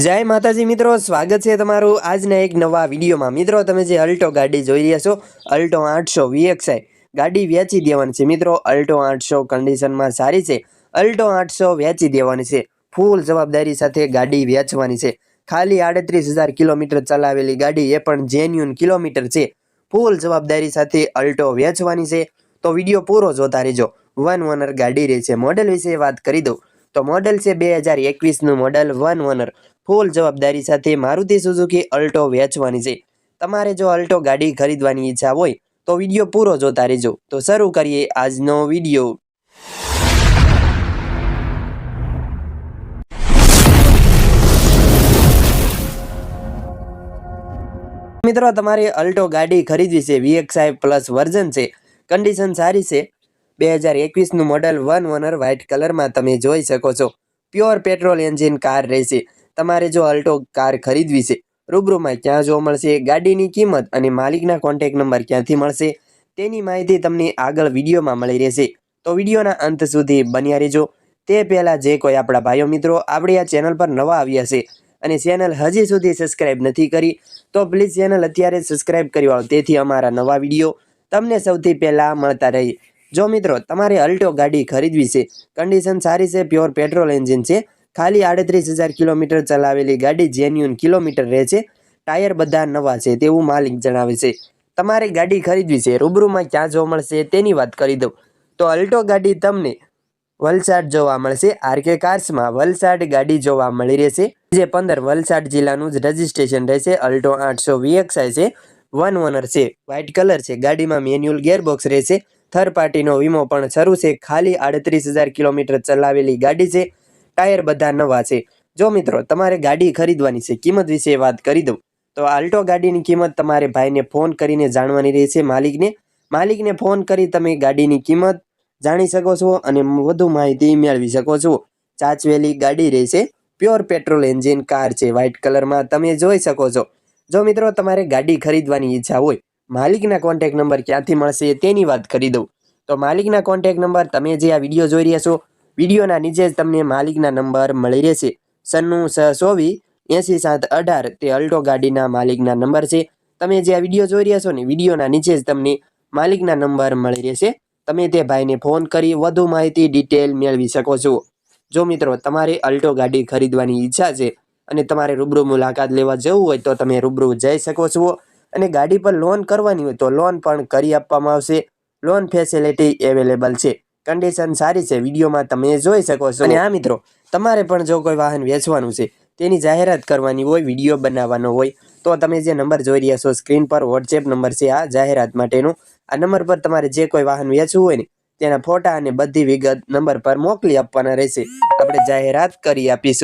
જય માતાજી મિત્રો, સ્વાગત છે તમારું આજના એક નવા વિડીયોમાં. મિત્રો, તમે જે અલ્ટો ગાડી જોઈ રહ્યા છો, અલ્ટો આઠસો વીએક્સઆઈ ગાડી વેચી દેવાની છે મિત્રો, અલ્ટો આઠસો કન્ડિશનમાં સારી છે. અલ્ટો આઠસો વેચી દેવાની છે. ફૂલ જવાબદારી સાથે ગાડી વેચવાની છે. ખાલી આડત્રીસ હજાર કિલોમીટર ચલાવેલી ગાડી એ પણ જેન્યુન કિલોમીટર છે. ફૂલ જવાબદારી સાથે અલ્ટો વેચવાની છે. તો વીડિયો પૂરો જોતા રહેજો. વન ઓનર ગાડી રહે છે. મોડેલ વિશે વાત કરી દઉં. તો મોડેલ છે બે હજાર એકવીસનું મોડેલ વન ઓનર. ફૂલ જવાબદારી સાથે મારુતિ સુઝુકી અલ્ટો વેચવાની છે. તમારે જો અલ્ટો ગાડી ખરીદવાની ઈચ્છા હોય, તો વીડિયો પૂરો જોતા રહેજો. તો શરૂ કરીએ આજનો વીડિયો. મિત્રો, તમારે અલ્ટો ગાડી ખરીદવી છે. વીએક્સઆઈ પ્લસ વર્ઝન છે. કન્ડિશન સારી છે. બે હજાર એકવીસનું મોડલ વન ઓનર વ્હાઇટ કલરમાં તમે જોઈ શકો છો. પ્યોર પેટ્રોલ એન્જિન કાર રહેશે. તમારે જો અલ્ટો કાર ખરીદવી છે રૂબરૂમાં ક્યાં જોવા મળશે? ગાડીની કિંમત અને માલિકના કોન્ટેક નંબર ક્યાંથી મળશે? તેની માહિતી તમને આગળ વિડીયોમાં મળી રહેશે. તો વિડીયોના અંત સુધી બન્યા રહેજો. તે પહેલાં જે કોઈ આપણા ભાઈઓ મિત્રો આપણી આ ચેનલ પર નવા આવ્યા છે અને ચેનલ હજી સુધી સબસ્ક્રાઇબ નથી કરી, તો પ્લીઝ ચેનલ અત્યારે સબસ્ક્રાઇબ કરી વાળો. તેથી અમારા નવા વીડિયો તમને સૌથી પહેલાં મળતા રહે. જો મિત્રો, તમારે અલ્ટો ગાડી ખરીદવી છે કન્ડિશન સારી છે પ્યોર પેટ્રોલ એન્જિન છે ખાલી આડત્રીસ હજાર કિલોમીટર ચલાવેલી ગાડી જેન્યુન કિલોમીટર રહે છે. ટાયર બધા નવા છે તેવું માલિક જણાવે છે. તમારે ગાડી ખરીદવી છે, રૂબરૂમાં ક્યાં જોવા મળશે તેની વાત કરી દઉં. તો અલ્ટો ગાડી તમને વલસાડ જોવા મળશે. આરકે કાર્સમાં વલસાડ ગાડી જોવા મળી રહેશે. જે પંદર વલસાડ જિલ્લાનું જ રજિસ્ટ્રેશન રહેશે. અલ્ટો આઠસો વીએક્સઆઈ છે. વન ઓનર છે. વ્હાઇટ કલર છે. ગાડીમાં મેન્યુઅલ ગેરબોક્સ રહેશે. થર્ડ પાર્ટીનો વીમો પણ શરૂ છે. ખાલી આડત્રીસ હજાર કિલોમીટર ચલાવેલી ગાડી છે. ટાયર બધા નવા છે. જો મિત્રો, તમારે ગાડી ખરીદવાની છે, કિંમત વિશે વાત કરી દઉં. તો આલ્ટો ગાડીની કિંમત તમારે ભાઈને ફોન કરીને જાણવાની રહેશે માલિકને. માલિકને ફોન કરી તમે ગાડીની કિંમત જાણી શકો છો અને વધુ માહિતી મેળવી શકો છો. ચાચવેલી ગાડી રહેશે. પ્યોર પેટ્રોલ એન્જિન કાર છે વ્હાઇટ કલરમાં તમે જોઈ શકો છો. જો મિત્રો, તમારે ગાડી ખરીદવાની ઈચ્છા હોય, માલિકના કોન્ટેક નંબર ક્યાંથી મળશે તેની વાત કરી દઉં. તો માલિકના કોન્ટેક નંબર, તમે જે આ વીડિયો જોઈ રહ્યા છો વિડીયોના નીચે જ તમને માલિકના નંબર મળી રહેશે. સન્નું સ ચોવીસ એંસી સાત અઢાર તે અલ્ટો ગાડીના માલિકના નંબર છે. તમે જે આ વીડિયો જોઈ રહ્યા છો ને, વિડીયોના નીચે જ તમને માલિકના નંબર મળી રહેશે. તમે તે ભાઈને ફોન કરી વધુ માહિતી, ડિટેલ મેળવી શકો છો. જો મિત્રો, તમારે અલ્ટો ગાડી ખરીદવાની ઈચ્છા છે અને તમારે રૂબરૂ મુલાકાત લેવા જવું હોય તો તમે રૂબરૂ જઈ શકો છો અને ગાડી પર લોન કરવાની હોય તો લોન પણ કરી આપવામાં આવશે. લોન ફેસિલિટી અવેલેબલ છે. કન્ડિશન સારી છે, વિડીયોમાં તમે જોઈ શકો છો. અને આ મિત્રો, તમારે પણ જો કોઈ વાહન વેચવાનું છે, તેની જાહેરાત કરવાની હોય, વીડિયો બનાવવાનો હોય, તો તમે જે નંબર જોઈ રહ્યા છો, સ્ક્રીન પર વોટ્સએપ નંબર છે આ જાહેરાત માટેનો. આ નંબર પર તમારે જે કોઈ વાહન વેચવું હોય ને, તેના ફોટા અને બધી વિગત નંબર પર મોકલી આપવાના રહેશે. આપણે જાહેરાત કરી આપીશું.